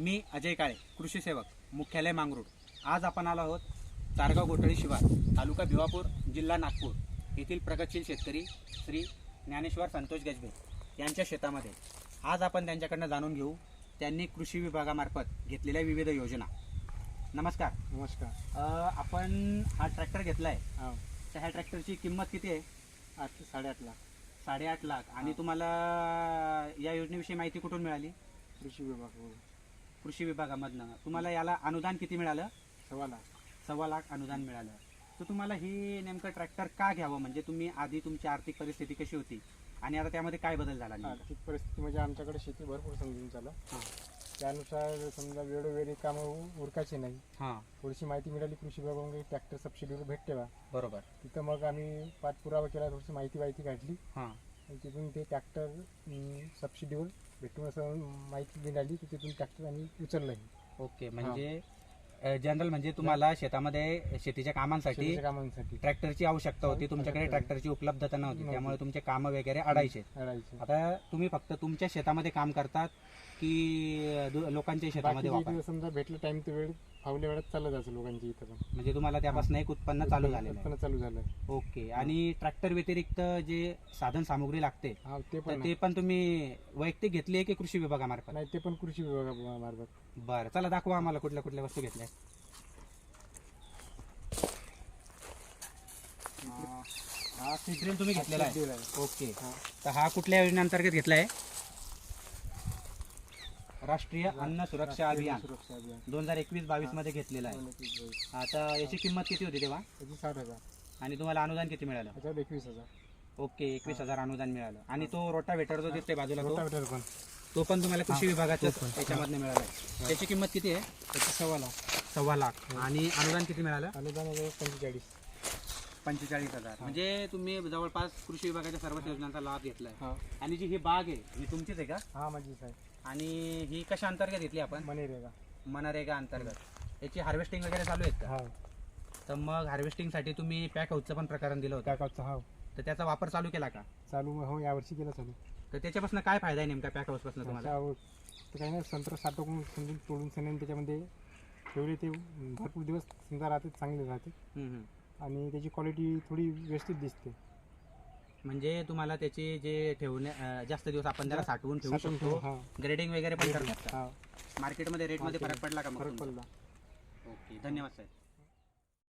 मी अजय काळे कृषी सेवक मुख्यालय मांगरूळ. आज आपण आलो आहोत तारगाव गोटळी शिवार तालुका भिवापूर जिल्हा नागपूर येथील प्रगतशील शेतकरी श्री ज्ञानेश्वर संतोष गजबे यांच्या शेतामध्ये. आज आपण त्यांच्याकडनं जाणून घेऊ त्यांनी कृषी विभागामार्फत घेतलेल्या विविध योजना. नमस्कार. नमस्कार. अ, आपण हा ट्रॅक्टर घेतला आहे हा. तर ह्या ट्रॅक्टरची किंमत किती आहे? आठ साडेआठ लाख. साडेआठ लाख. आणि हा. तुम्हाला या योजनेविषयी माहिती कुठून मिळाली? कृषी विभाग कृषी विभागामधनं. तुम्हाला याला अनुदान किती मिळालं? सव्वा लाख. सव्वा लाख अनुदान मिळालं. तर तुम्हाला ही नेमकं ट्रॅक्टर का घ्यावं? म्हणजे तुम्ही आधी तुमची आर्थिक परिस्थिती कशी होती? आणि आता त्यामध्ये काय बदल झाला? आर्थिक परिस्थिती म्हणजे आमच्याकडे शेती भरपूर समजून हां. त्यानुसार समजा वेळोवेळी कामं उरकायचे नाही. हां. थोडीशी माहिती मिळाली कृषी विभागाकडून ट्रॅक्टर सबसिडीवर भेटते बा बरोबर. तिथं मग आम्ही पाठपुरावा केला थोडीशी माहिती माहिती काढली. हां. तिथून ते ट्रॅक्टर सबसिडीवर भेटून असं माहिती मिळाली की तिथून ट्रॅक्टर आम्ही उचललं ओके म्हणजे जनरल म्हणजे तुम्हाला शेतामध्ये शेतीच्या कामांसाठी शेतीच्या कामांसाठी. ट्रॅक्टरची आवश्यकता होती तुमच्याकडे ट्रॅक्टरची उपलब्धता नव्हती नव्हती. त्यामुळे तुमचे कामं वगैरे अडायचे. अडायचे. आता तुम्ही फक्त तुमच्या शेतामध्ये काम करतात की दु- लोकांच्या शेतामध्ये बाकी समजा भेटलं टाइम तर वेळ फावल्या वेळात चाललं जायचं लोकांच्या इथं पण. म्हणजे तुम्हाला त्यापासून एक उत्पन्न चालू झालेलं आहे. उत्पन्न चालू झालं ओके. आणि ट्रॅक्टर व्यतिरिक्त जे साधन सामुग्री लागते हा ते तर पण ते पण तुम्ही वैयक्तिक घेतली आहे की कृषी विभागामार्फत? नाही ते पण कृषी विभागामार्फत. बरं चला दाखवा आम्हाला कुठल्या कुठल्या वस्तू घेतल्या हा. सीड्रिल तुम्ही घेतलेला आहे. दिलं आहे. ओके. हा. तर हा कुठल्या योजनेअंतर्गत घेतला आहे? राष्ट्रीय अन्न सुरक्षा अभियान. सुरक्षा अभियान. दोन हजार एकवीस बावीसमध्ये घेतलेला आहे. आता याची किंमत किती होती तेव्हा? साठ हजार. आणि तुम्हाला अनुदान किती मिळालं? एकवीस हजार. ओके एकवीस हजार अनुदान मिळालं. आणि तो रोटावेटर जो दिसतोय बाजूला तो? रोटावेटर पण. तो पण तुम्हाला कृषी विभागाच्या तो पण. मिळाला त्याची किंमत किती आहे? त्याची सव्वा लाख. सव्वा लाख. आणि अनुदान किती मिळालं? अनुदान वगैरे पंचेचाळीस. पंचेचाळीस हजार. म्हणजे तुम्ही जवळपास कृषी विभागाच्या सर्वच योजनांचा लाभ घेतलाय. हा. आणि जी ही बाग आहे ही तुमचीच आहे का? हा माझी साहेब आणि ही कशा अंतर्गत घेतली आपण? मनेरेगा. मनरेगा अंतर्गत. याची हार्वेस्टिंग वगैरे चालू आहेत का? हा. तर मग हार्वेस्टिंगसाठी तुम्ही पॅक हाऊसचं पण प्रकरण दिलं होतं. काकाचा हा. तर त्याचा वापर चालू केला का? चालू हो यावर्षी केलं चालू. तर त्याच्यापासून काय फायदा आहे नेमका पॅक हाऊसपासून तुम्हाला? काही नाही संत्र साठवून समजून तोडून सनेन त्याच्यामध्ये ठेवले ते भरपूर दिवस समजा राहते चांगले राहते हम्म, हम्म. आणि त्याची क्वालिटी थोडी व्यवस्थित दिसते. म्हणजे तुम्हाला त्याचे जे ठेवणे अं, जास्त दिवस आपण त्याला साठवून ठेवू साठवून शकतो ठेवू, हा. ग्रेडिंग वगैरे पण करतात का? हा. मार्केटमध्ये रेटमध्ये फरक पडला का मग फरक तुमचा? पडला. ओके धन्यवाद साहेब